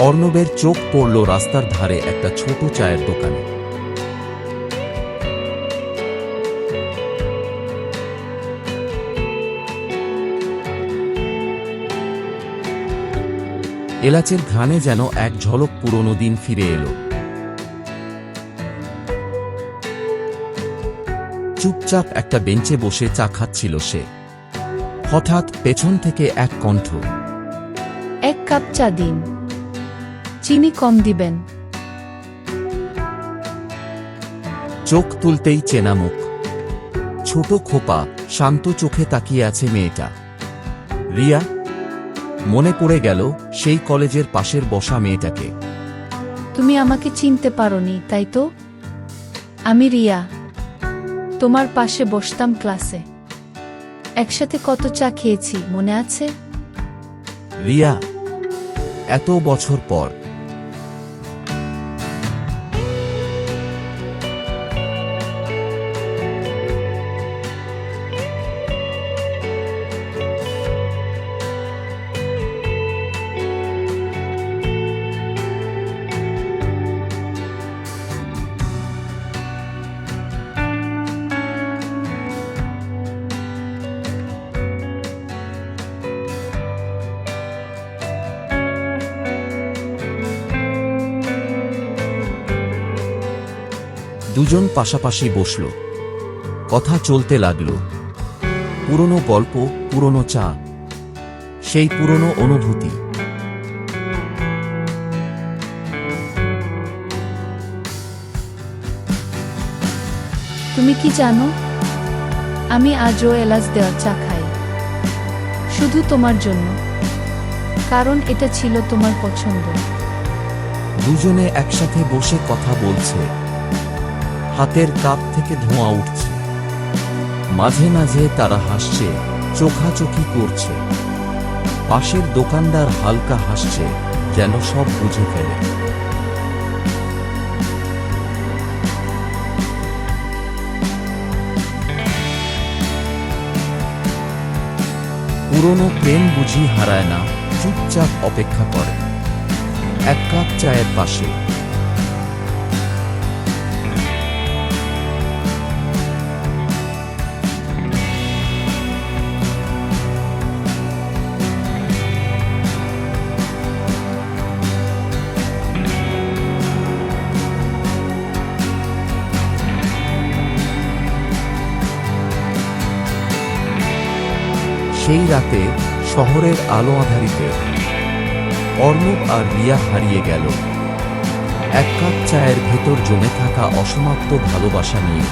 অর্ণবের চোখ পড়ল রাস্তার ধারে একটা ছোট চায়ের দোকানে। এলাচের ঘ্রাণে যেন এক ঝলক পুরনো দিন ফিরে এলো। চুপচাপ একটা বেঞ্চে বসে চা খাচ্ছিল সে। হঠাৎ পেছন থেকে এক কণ্ঠ, এক কাপ চা দিন। চিনি কম দিবেন। চোখ তুলতেই চেনা মুখ। ছোট খোপা শান্ত চোখে তাকিয়ে আছে মেয়েটা। রিয়া মনে পড়ে গেল সেই কলেজের পাশের বসা মেয়েটাকে। তুমি আমাকে চিনতে পারোনি তাই তো? আমি রিয়া তোমার পাশে বসতাম ক্লাসে। একসাথে কত চা খেয়েছি মনে আছে? রিয়া এত বছর পর দুজন পাশাপাশি বসল। কথা চলতে লাগল। পুরনো গল্প পুরনো চা। সেই পুরনো অনুভূতি। তুমি কি জানো? আমি আজও এলাচ দেওয়া চা খাই। শুধু তোমার জন্য। কারণ এটা ছিল তোমার পছন্দ। দুজনে একসাথে বসে কথা বলছে। হাতের কাপ থেকে ধোঁয়া উঠছে। মাঝে মাঝে তারা হাসছে, চোখাচোখি করছে। পাশের দোকানদার হালকা হাসছে, যেন সব বুঝে ফেলে। পুরনো প্রেম বুঝি হারায় না, চুপচাপ অপেক্ষা করে। এক কাপ চায়ের পাশে। সেই রাতে শহরের আলো আধারিতে অর্ণব আর রিয়া হারিয়ে গেল। এক কাপ চায়ের ভেতর জমে থাকা অসমাপ্ত ভালোবাসা নিয়ে